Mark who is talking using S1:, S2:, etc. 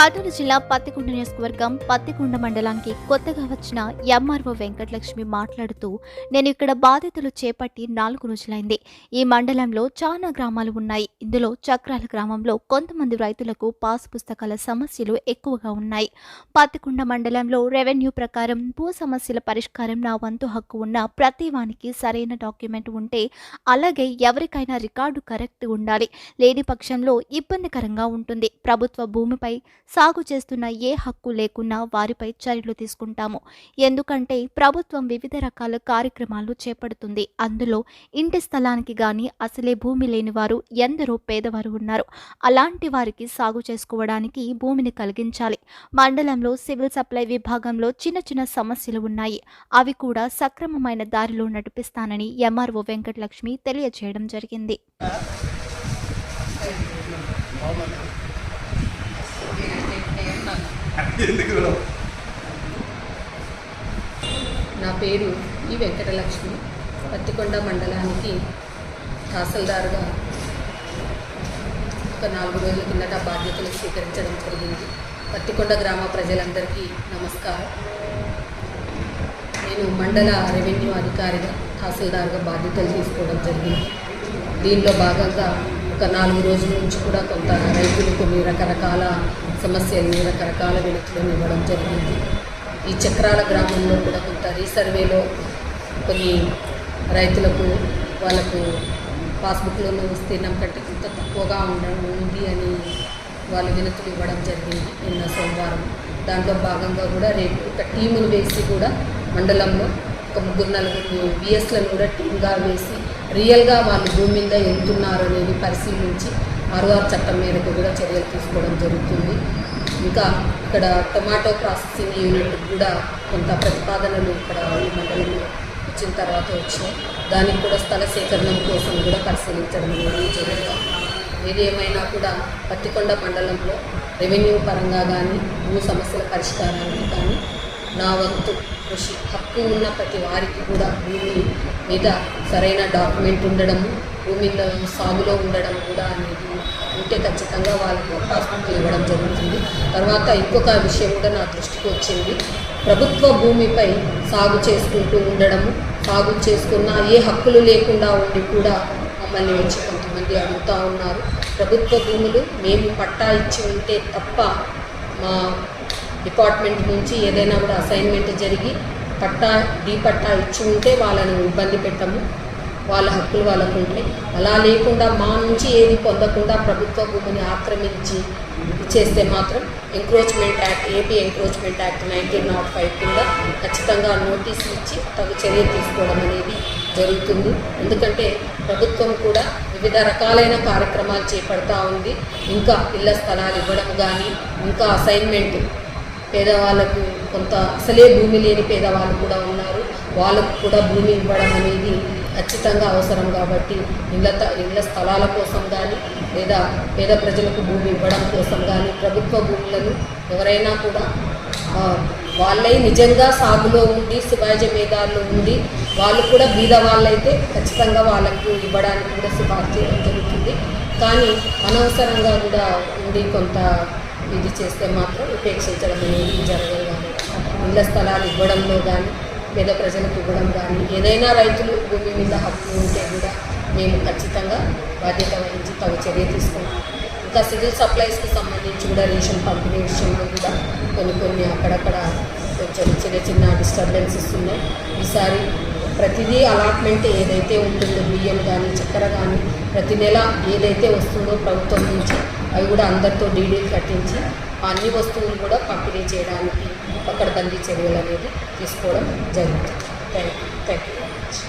S1: కర్నూలు జిల్లా పత్తికొండ నియోజకవర్గం పత్తికొండ మండలానికి కొత్తగా వచ్చిన ఎంఆర్ఓ వెంకటలక్ష్మి మాట్లాడుతూ నేను ఇక్కడ బాధితులు చేపట్టి నాలుగు రోజులైంది. ఈ మండలంలో చాలా గ్రామాలు ఉన్నాయి. ఇందులో చక్రాల గ్రామంలో కొంతమంది రైతులకు పాస్ పుస్తకాల సమస్యలు ఎక్కువగా ఉన్నాయి. పత్తికొండ మండలంలో రెవెన్యూ ప్రకారం భూ సమస్యల పరిష్కారం నా వంతు హక్కు ఉన్న ప్రతి వానికి సరైన డాక్యుమెంట్ ఉంటే అలాగే ఎవరికైనా రికార్డు కరెక్ట్ ఉండాలి. లేని పక్షంలో ఇబ్బందికరంగా ఉంటుంది. ప్రభుత్వ భూమిపై సాగు చేస్తున్న ఏ హక్కు లేకున్నా వారిపై చర్యలు తీసుకుంటాము. ఎందుకంటే ప్రభుత్వం వివిధ రకాల కార్యక్రమాలు చేపడుతుంది. అందులో ఇంటి స్థలానికి గాని అసలే భూమి లేని వారు ఎందరో పేదవారు ఉన్నారు. అలాంటి వారికి సాగు చేసుకోవడానికి భూమిని కలిగించాలి. మండలంలో సివిల్ సప్లై విభాగంలో చిన్న చిన్న సమస్యలు ఉన్నాయి. అవి కూడా సక్రమమైన దారిలో నడిపిస్తానని ఎంఆర్ఓ వెంకటలక్ష్మి తెలియజేయడం జరిగింది.
S2: నా పేరు ఈ వెంకటలక్ష్మి పత్తికొండ మండలానికి తహసీల్దారుగా ఒక నాలుగు రోజుల కిందట బాధ్యతలు స్వీకరించడం జరిగింది. పత్తికొండ గ్రామ ప్రజలందరికీ నమస్కారం. నేను మండల రెవెన్యూ అధికారిగా తహసీల్దారుగా బాధ్యతలు తీసుకోవడం జరిగింది. దీనిలో భాగంగా ఒక నాలుగు రోజుల నుంచి కూడా కొంత రైతులు కొన్ని రకరకాల సమస్యల్ని రకరకాల వినతులను ఇవ్వడం జరిగింది. ఈ చక్రాల గ్రామంలో కూడా కొంత రీసర్వేలో కొన్ని రైతులకు వాళ్ళకు పాస్బుక్లోనూ విస్తీర్ణం కంటే కొంత తక్కువగా ఉండడం ఉంది అని వాళ్ళు వినతులు ఇవ్వడం జరిగింది నిన్న సోమవారం. దాంట్లో భాగంగా కూడా రేపు ఒక టీమును వేసి కూడా మండలంలో ఒక ముగ్గురు నలుగురు విఎస్లను కూడా టీమ్గా వేసి రియల్గా వాళ్ళు భూమి మీద వెళ్తున్నారు అనేది పరిశీలించి ఆర్ఆర్ చట్టం మేరకు కూడా చర్యలు తీసుకోవడం జరుగుతుంది. ఇంకా ఇక్కడ టొమాటో ప్రాసెసింగ్ యూనిట్ కూడా కొంత ప్రతిపాదనలు ఇక్కడ ఈ మండలంలో వచ్చిన తర్వాత వచ్చాయి దానికి కూడా స్థల సేకరణ కోసం కూడా పరిశీలించడం అనేది జరుగుతుంది. ఏది ఏమైనా కూడా పత్తికొండ మండలంలో రెవెన్యూ పరంగా కానీ భూ సమస్యల పరిష్కారానికి కానీ నా వంతు కృషి. హక్కు ఉన్న ప్రతి వారికి కూడా భూమి మీద సరైన డాక్యుమెంట్ ఉండడము భూమి మీద సాగులో ఉండడం కూడా అనేది ఉంటే ఖచ్చితంగా వాళ్ళకు అవకాశం ఇవ్వడం జరుగుతుంది. తర్వాత ఇంకొక విషయం కూడా నా దృష్టికి వచ్చింది. ప్రభుత్వ భూమిపై సాగు చేసుకుంటూ ఉండడము సాగు చేసుకున్న ఏ హక్కులు లేకుండా ఉండి కూడా మమ్మల్ని వచ్చి కొంతమంది అడుగుతూ ఉన్నారు. ప్రభుత్వ భూములు మేము పట్టా ఇచ్చి ఉంటే తప్ప మా డిపార్ట్మెంట్ నుంచి ఏదైనా కూడా అసైన్మెంట్ జరిగి పట్టా డీ పట్టా ఇచ్చి ఉంటే వాళ్ళని ఇబ్బంది పెట్టము. వాళ్ళ హక్కులు వాళ్ళకు ఉంటాయి. అలా లేకుండా మా నుంచి ఏది పొందకుండా ప్రభుత్వ భూమిని ఆక్రమించి చేస్తే మాత్రం encroachment act AP encroachment act nineteen nought five కింద ఖచ్చితంగా నోటీసులు ఇచ్చి తగు చర్య తీసుకోవడం అనేది జరుగుతుంది. ఎందుకంటే ప్రభుత్వం కూడా వివిధ రకాలైన కార్యక్రమాలు చేపడతా ఉంది. ఇంకా ఇళ్ళ స్థలాలు ఇవ్వడం కానీ ఇంకా అసైన్మెంట్ పేదవాళ్ళకు కొంత అసలే భూమి లేని పేదవాళ్ళు కూడా ఉన్నారు. వాళ్ళకు కూడా భూమి ఇవ్వడం అనేది ఖచ్చితంగా అవసరం కాబట్టి ఇళ్ళ త- ఇళ్ళ స్థలాల కోసం కానీ లేదా పేద ప్రజలకు భూమి ఇవ్వడం కోసం కానీ ప్రభుత్వ భూములను ఎవరైనా కూడా వాళ్ళై నిజంగా సాగులో ఉండి శివాజ మేధాల్లో ఉండి వాళ్ళు కూడా బీద వాళ్ళైతే ఖచ్చితంగా వాళ్ళకు ఇవ్వడానికి కూడా సిఫార్సు చేయడం జరుగుతుంది. కానీ అనవసరంగా కూడా ఉండి కొంత ఇది చేస్తే మాత్రం ఉపేక్షించడం అనేది జరగదు కానీ ఇళ్ళ స్థలాలు ఇవ్వడంలో కానీ పేద ప్రజలకు ఇవ్వడం కానీ ఏదైనా రైతులు భూమి మీద హక్కు ఉంటే కూడా మేము ఖచ్చితంగా బాధ్యత వహించి తగు చర్య తీసుకున్నాం ఇంకా సివిల్ సప్లైస్కి సంబంధించి కూడా రేషన్ పంపిణీ విషయంలో కూడా కొన్ని కొన్ని అక్కడక్కడ కొంచెం చిన్న చిన్న డిస్టర్బెన్సెస్ ఉన్నాయి. ఈసారి ప్రతిదీ అలాట్మెంట్ ఏదైతే ఉంటుందో బియ్యం కానీ చక్కెర కానీ ప్రతి నెల ఏదైతే వస్తుందో ప్రభుత్వం నుంచి అవి కూడా అందరితో డీడీలు కట్టించి అన్ని వస్తువులు కూడా పంపిణీ చేయడానికి పకడ్బందీ చర్యలు అనేది తీసుకోవడం జరుగుతుంది. Thank you thank you very much